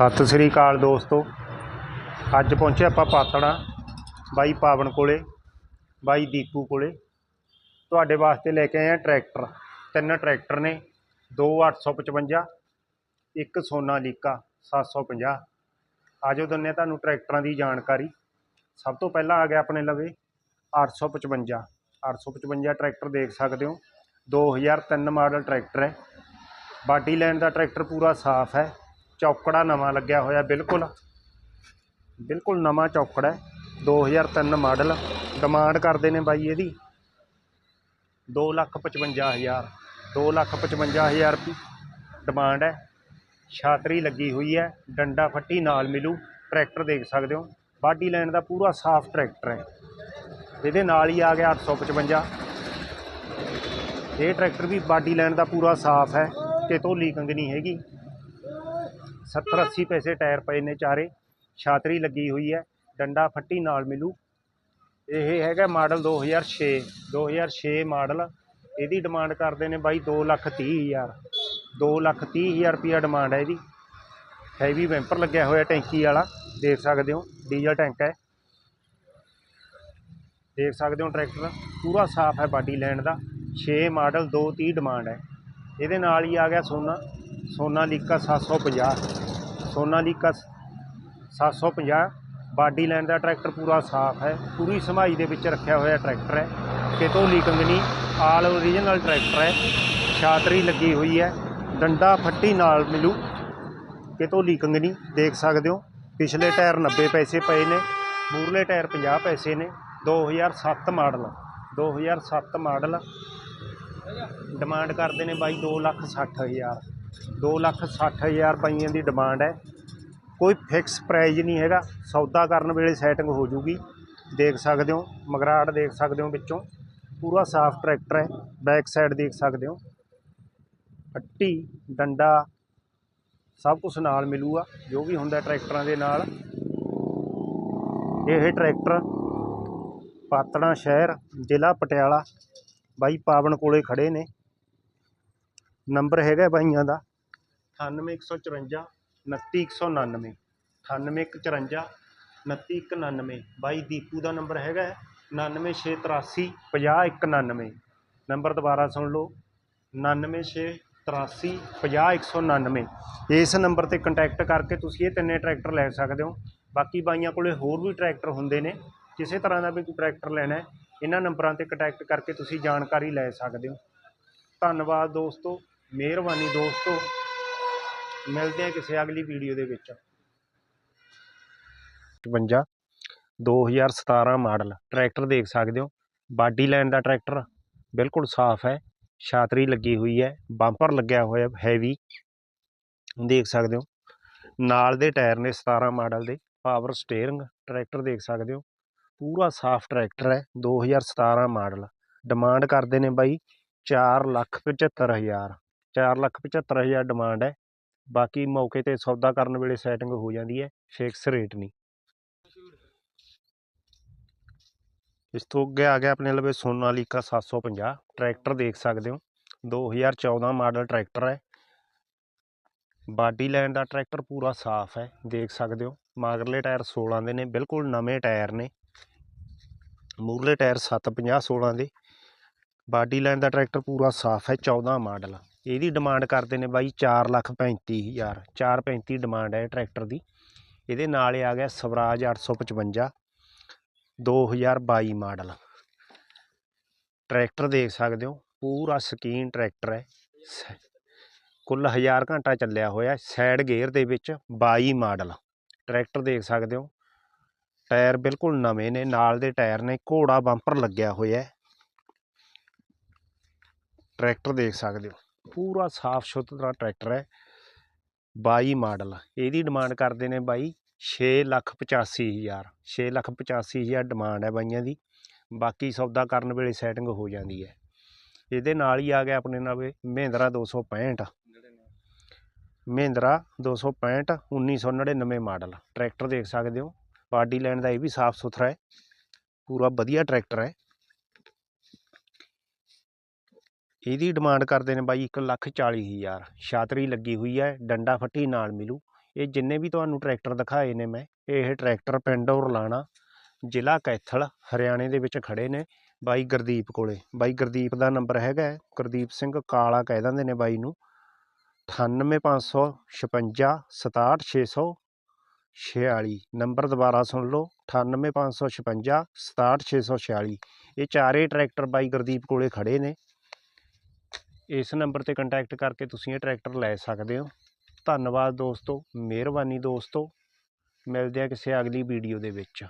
ਸਤਿ ਸ੍ਰੀ ਅਕਾਲ ਦੋਸਤੋ। ਅੱਜ ਪਹੁੰਚੇ ਆਪਾਂ ਪਾਤੜਾ, ਬਾਈ ਪਾਵਨ ਕੋਲੇ, ਬਾਈ ਦੀਪੂ ਕੋਲੇ। ਤੁਹਾਡੇ ਵਾਸਤੇ ਲੈ ਕੇ ਆਏ ਆ ਟਰੈਕਟਰ। ਤਿੰਨ ਟਰੈਕਟਰ ਨੇ, ਦੋ 855 ਇੱਕ ਸੋਨਾ ਸੋਨਾਲੀਕਾ 750 ਆਜੋ ਦਿੰਨੇ ਤੁਹਾਨੂੰ ਟਰੈਕਟਰਾਂ ਦੀ ਜਾਣਕਾਰੀ। ਸਭ ਤੋਂ ਪਹਿਲਾਂ ਆ ਗਿਆ ਆਪਣੇ ਲਵੇ 855 855 ਟਰੈਕਟਰ ਦੇਖ ਸਕਦੇ ਹੋ। 2003 ਮਾਡਲ ਟਰੈਕਟਰ ਹੈ। ਬਾਡੀ ਲੈਣ ਦਾ ਟਰੈਕਟਰ ਪੂਰਾ ਸਾਫ਼ ਹੈ। ਚੌਕੜਾ ਨਵਾਂ ਲੱਗਿਆ ਹੋਇਆ ਬਿਲਕੁਲ। ਬਿਲਕੁਲ ਨਵਾਂ ਚੌਕੜਾ ਹੈ। 2003 ਮਾਡਲ। ਡਿਮਾਂਡ ਕਰਦੇ ਨੇ ਬਾਈ ਇਹਦੀ। 255000 255000 ਰੁਪਏ ਡਿਮਾਂਡ ਹੈ। ਛਾਤਰੀ ਲੱਗੀ ਹੋਈ ਹੈ। ਡੰਡਾ ਫੱਟੀ ਨਾਲ ਮਿਲੂ। ਟਰੈਕਟਰ ਦੇਖ ਸਕਦੇ ਹੋ। ਬਾਡੀ ਲਾਈਨ ਦਾ ਪੂਰਾ ਸਾਫ਼ ਟਰੈਕਟਰ ਹੈ। ਇਹਦੇ ਨਾਲ ਹੀ ਆ ਗਿਆ 855 ਇਹ ਟਰੈਕਟਰ ਵੀ ਬਾਡੀ ਲਾਈਨ ਦਾ ਪੂਰਾ ਸਾਫ਼ ਹੈ। ਤੇ ਧੋਲੀ ਕੰਗ ਨਹੀਂ ਹੈਗੀ। 70 80 ਪੈਸੇ ਟਾਇਰ ਪਏ ਨੇ ਚਾਰੇ, ਛਾਤਰੀ ਲੱਗੀ ਹੋਈ ਹੈ, ਡੰਡਾ ਫੱਟੀ ਨਾਲ ਮਿਲੂ। ਇਹ ਹੈਗਾ ਮਾਡਲ 2006 2006 ਮਾਡਲ। ਇਹਦੀ ਡਿਮਾਂਡ ਕਰਦੇ ਨੇ ਬਾਈ 2 ਲੱਖ ਤੀਹ ਹਜ਼ਾਰ। 2 ਲੱਖ ਤੀਹ ਹਜ਼ਾਰ ਰੁਪਿਆ ਡਿਮਾਂਡ ਹੈ ਇਹਦੀ। ਹੈਵੀ ਵੈਂਪਰ ਲੱਗਿਆ ਹੋਇਆ ਟੈਂਕੀ ਵਾਲਾ, ਦੇਖ ਸਕਦੇ ਹੋ, ਡੀਜ਼ਲ ਟੈਂਕ ਹੈ। ਦੇਖ ਸਕਦੇ ਹੋ ਟਰੈਕਟਰ, ਪੂਰਾ ਸਾਫ਼ ਹੈ ਬਾਡੀ ਲੈਣ ਦਾ। 6 ਮਾਡਲ 230 ਡਿਮਾਂਡ ਹੈ। ਇਹਦੇ ਨਾਲ ਹੀ ਆ ਗਿਆ ਸੋਨਾ। ਸੋਨਾਲੀਕਾ 750 ਸੋਨਾਲੀਕਾ 750 ਬਾਡੀ ਲਾਈਨ ਦਾ ਟਰੈਕਟਰ ਪੂਰਾ ਸਾਫ਼ ਹੈ। ਪੂਰੀ ਸਮਾਈ ਦੇ ਵਿੱਚ ਰੱਖਿਆ ਹੋਇਆ ਟਰੈਕਟਰ ਹੈ। ਕਿਤੋਂ ਲੀਕਿੰਗ ਨਹੀਂ ਆਲ ਓਰੀਜਨਲ ਟਰੈਕਟਰ ਹੈ। ਛਾਤਰੀ ਲੱਗੀ ਹੋਈ ਹੈ। ਡੰਡਾ ਫੱਟੀ ਨਾਲ ਮਿਲੂ। ਕਿਤੋਂ ਲੀਕਿੰਗ ਨਹੀਂ ਦੇਖ ਸਕਦੇ ਹੋ। ਪਿਛਲੇ ਟਾਇਰ 90 ਪੈਸੇ ਪਏ ਨੇ। ਮੂਰਲੇ ਟਾਇਰ 50 ਪੈਸੇ ਨੇ। 2007 ਮਾਡਲ। 2007 ਮਾਡਲ। ਡਿਮਾਂਡ ਕਰਦੇ ਨੇ ਬਾਈ 2 ਲੱਖ 60 ਹਜ਼ਾਰ। 2 ਲੱਖ 60 ਹਜ਼ਾਰ ਰੁਪਈਆਂ ਦੀ ਡਿਮਾਂਡ ਹੈ। ਕੋਈ ਫਿਕਸ ਪ੍ਰਾਈਜ਼ ਨਹੀਂ ਹੈਗਾ। ਸੌਦਾ ਕਰਨ ਵੇਲੇ ਸੈਟਿੰਗ ਹੋ ਜੂਗੀ। ਦੇਖ ਸਕਦੇ ਹੋ, ਮਗਰਾੜ ਦੇਖ ਸਕਦੇ ਹੋ ਵਿੱਚੋਂ। ਪੂਰਾ ਸਾਫ਼ ਟਰੈਕਟਰ ਹੈ। ਬੈਕ ਸਾਈਡ ਦੇਖ ਸਕਦੇ ਹੋ। ਪੱਟੀ ਡੰਡਾ, ਸਭ ਕੁਝ ਨਾਲ ਮਿਲੂਗਾ। ਜੋ ਵੀ ਹੁੰਦਾ ਟਰੈਕਟਰਾਂ ਦੇ ਨਾਲ। ਇਹ ਟਰੈਕਟਰ ਪਾਤੜਾ ਸ਼ਹਿਰ, ਜ਼ਿਲ੍ਹਾ ਪਟਿਆਲਾ ਬਾਈ ਪਾਵਨ ਕੋਲੇ ਖੜੇ ਨੇ। ਨੰਬਰ ਹੈਗਾ ਬਾਈਆਂ ਦਾ। ਅਠਾਨਵੇਂ ਇੱਕ ਸੌ ਚੁਰੰਜਾ ਉਨੱਤੀ ਇੱਕ ਸੌ ਉਣਾਨਵੇਂ ਅਠਾਨਵੇਂ ਇੱਕ ਚੁਰੰਜਾ ਉਨੱਤੀ ਇੱਕ ਉਣਾਨਵੇਂ ਬਾਈ ਦੀਪੂ ਦਾ ਨੰਬਰ ਹੈਗਾ 99683 50199 ਨੰਬਰ ਦੁਬਾਰਾ ਸੁਣ ਲਓ 99683 50199 ਇਸ ਨੰਬਰ ਤੇ ਕੰਟੈਕਟ ਕਰਕੇ ਤੁਸੀਂ ਇਹ ਤਿੰਨੇ ਟਰੈਕਟਰ ਲੈ ਸਕਦੇ ਹੋ, ਬਾਕੀ ਬਾਈਆਂ ਕੋਲੇ ਹੋਰ ਵੀ ਟਰੈਕਟਰ ਹੁੰਦੇ ਨੇ, ਕਿਸੇ ਤਰ੍ਹਾਂ ਦਾ ਵੀ ਕੋਈ ਟਰੈਕਟਰ ਲੈਣਾ ਹੈ, ਇਹਨਾਂ ਨੰਬਰਾਂ ਤੇ ਕੰਟੈਕਟ ਕਰਕੇ ਤੁਸੀਂ ਜਾਣਕਾਰੀ ਲੈ ਸਕਦੇ ਹੋ। ਧੰਨਵਾਦ ਦੋਸਤੋ, ਮਿਹਰਬਾਨੀ ਦੋਸਤੋ। ਮਿਲਦੇ ਹਾਂ ਕਿਸੇ ਅਗਲੀ ਵੀਡੀਓ ਦੇ ਵਿੱਚ। 55 2017 ਮਾਡਲ, ਟਰੈਕਟਰ ਦੇਖ ਸਕਦੇ ਹੋ। ਬਾਡੀ ਲਾਈਨ ਦਾ ਟਰੈਕਟਰ ਬਿਲਕੁਲ ਸਾਫ਼ ਹੈ, ਛਾਤਰੀ ਲੱਗੀ ਹੋਈ ਹੈ, ਬੰਪਰ ਲੱਗਿਆ ਹੋਇਆ ਹੈਵੀ ਦੇਖ ਸਕਦੇ ਹੋ, ਨਾਲ ਦੇ ਟਾਇਰ ਨੇ 17 ਮਾਡਲ ਦੇ ਪਾਵਰ ਸਟੀਅਰਿੰਗ ਟਰੈਕਟਰ ਦੇਖ ਸਕਦੇ ਹੋ। ਪੂਰਾ ਸਾਫ਼ ਟਰੈਕਟਰ ਹੈ 2017 ਮਾਡਲ। ਡਿਮਾਂਡ ਕਰਦੇ ਨੇ ਬਾਈ 4 ਲੱਖ 75 ਹਜ਼ਾਰ 4 ਲੱਖ 75 ਹਜ਼ਾਰ ਡਿਮਾਂਡ ਹੈ। ਬਾਕੀ ਮੌਕੇ ਤੇ ਸੌਦਾ ਕਰਨ ਵੇਲੇ ਸੈਟਿੰਗ ਹੋ ਜਾਂਦੀ ਹੈ ਫਿਕਸ ਰੇਟ ਨਹੀਂ। ਇਸ ਤੋਂ ਅੱਗੇ ਆ ਗਿਆ ਆਪਣੇ ਲਵੇ ਸੋਨਾਲੀਕਾ 750 ਟਰੈਕਟਰ ਦੇਖ ਸਕਦੇ ਹੋ। 2014 ਮਾਡਲ ਟਰੈਕਟਰ ਹੈ। ਬਾਡੀ ਲਾਈਨ ਦਾ ਟਰੈਕਟਰ ਪੂਰਾ ਸਾਫ਼ ਹੈ, ਦੇਖ ਸਕਦੇ ਹੋ। ਮਗਰਲੇ ਟਾਇਰ 16 ਦੇ ਨੇ, ਬਿਲਕੁਲ ਨਵੇਂ ਟਾਇਰ ਨੇ। ਮੂਰਲੇ ਟਾਇਰ 750 16 ਦੇ। ਬਾਡੀ ਲਾਈਨ ਦਾ ਟਰੈਕਟਰ ਪੂਰਾ ਸਾਫ਼ ਹੈ 14 ਮਾਡਲ। ਇਹਦੀ ਡਿਮਾਂਡ ਕਰਦੇ ਨੇ ਬਾਈ 4 ਲੱਖ 35 ਹਜ਼ਾਰ 435 ਡਿਮਾਂਡ ਹੈ ਟਰੈਕਟਰ ਦੀ। ਇਹਦੇ ਨਾਲ ਹੀ ਆ ਗਿਆ ਸਵਰਾਜ 855 2022 ਮਾਡਲ। ਟਰੈਕਟਰ ਦੇਖ ਸਕਦੇ ਹੋ, ਪੂਰਾ ਸਕੀਨ ਟਰੈਕਟਰ ਹੈ। ਸ- ਕੁੱਲ 1000 ਘੰਟਾ ਚੱਲਿਆ ਹੋਇਆ ਸਾਈਡ ਗੇਅਰ ਦੇ ਵਿੱਚ 22 ਮਾਡਲ। ਟਰੈਕਟਰ ਦੇਖ ਸਕਦੇ ਹੋ, ਟਾਇਰ ਬਿਲਕੁਲ ਨਵੇਂ ਨੇ, ਨਾਲ ਦੇ ਟਾਇਰ ਨੇ, ਘੋੜਾ ਬੰਪਰ ਲੱਗਿਆ ਹੋਇਆ ਟਰੈਕਟਰ ਦੇਖ ਸਕਦੇ ਹੋ। ਪੂਰਾ ਸਾਫ਼ ਸੁਥਰਾ ਟਰੈਕਟਰ ਹੈ। 22 ਮਾਡਲ, ਇਹਦੀ ਡਿਮਾਂਡ ਕਰਦੇ ਨੇ ਬਾਈ 6 ਲੱਖ 85 ਹਜ਼ਾਰ 6 ਲੱਖ 85 ਹਜ਼ਾਰ ਡਿਮਾਂਡ ਹੈ ਬਾਈਆਂ ਦੀ। ਬਾਕੀ ਸੌਦਾ ਕਰਨ ਵੇਲੇ ਸੈਟਿੰਗ ਹੋ ਜਾਂਦੀ ਹੈ। ਇਹਦੇ ਨਾਲ ਹੀ ਆ ਗਿਆ ਆਪਣੇ ਨਾਲ ਮਹਿੰਦਰਾ 265 ਮਹਿੰਦਰਾ 265 1999 ਮਾਡਲ। ਟਰੈਕਟਰ ਦੇਖ ਸਕਦੇ ਹੋ, ਬਾਡੀ ਲਾਈਨ ਦਾ ਇਹ ਵੀ ਸਾਫ਼ ਸੁਥਰਾ ਹੈ। ਪੂਰਾ ਵਧੀਆ ਟਰੈਕਟਰ ਹੈ। ਇਹਦੀ ਡਿਮਾਂਡ ਕਰਦੇ ਨੇ ਬਾਈ ਇੱਕ ਲੱਖ ਚਾਲੀ ਹਜ਼ਾਰ। ਛਾਤਰੀ ਲੱਗੀ ਹੋਈ ਹੈ, ਡੰਡਾ ਫੱਟੀ ਨਾਲ ਮਿਲੂ। ਇਹ ਜਿੰਨੇ ਵੀ ਤੁਹਾਨੂੰ ਟਰੈਕਟਰ ਦਿਖਾਏ ਨੇ ਮੈਂ, ਇਹ ਟਰੈਕਟਰ ਪਿੰਡ ਔਰਲਾਣਾ ਜ਼ਿਲ੍ਹਾ ਕੈਥਲ, ਹਰਿਆਣੇ ਦੇ ਵਿੱਚ ਖੜੇ ਨੇ ਬਾਈ ਗੁਰਦੀਪ ਕੋਲੇ। ਬਾਈ ਗੁਰਦੀਪ ਦਾ ਨੰਬਰ ਹੈਗਾ ਗੁਰਦੀਪ ਸਿੰਘ ਕਾਲਾ ਕਹਿ ਦਿੰਦੇ ਨੇ ਬਾਈ ਨੂੰ। 98556 67646 ਨੰਬਰ ਦੁਬਾਰਾ ਸੁਣ ਲਓ 98556 67646 ਇਹ ਚਾਰੇ ਟਰੈਕਟਰ ਬਾਈ ਗੁਰਦੀਪ ਕੋਲੇ ਖੜੇ ਨੇ। ਇਸ ਨੰਬਰ ਤੇ ਕੰਟੈਕਟ ਕਰਕੇ ਤੁਸੀਂ ਇਹ ਟਰੈਕਟਰ ਲੈ ਸਕਦੇ ਹੋ। ਧੰਨਵਾਦ ਦੋਸਤੋ, ਮਿਹਰਬਾਨੀ ਦੋਸਤੋ। ਮਿਲਦੇ ਆ ਕਿਸੇ ਅਗਲੀ ਵੀਡੀਓ ਦੇ ਵਿੱਚ।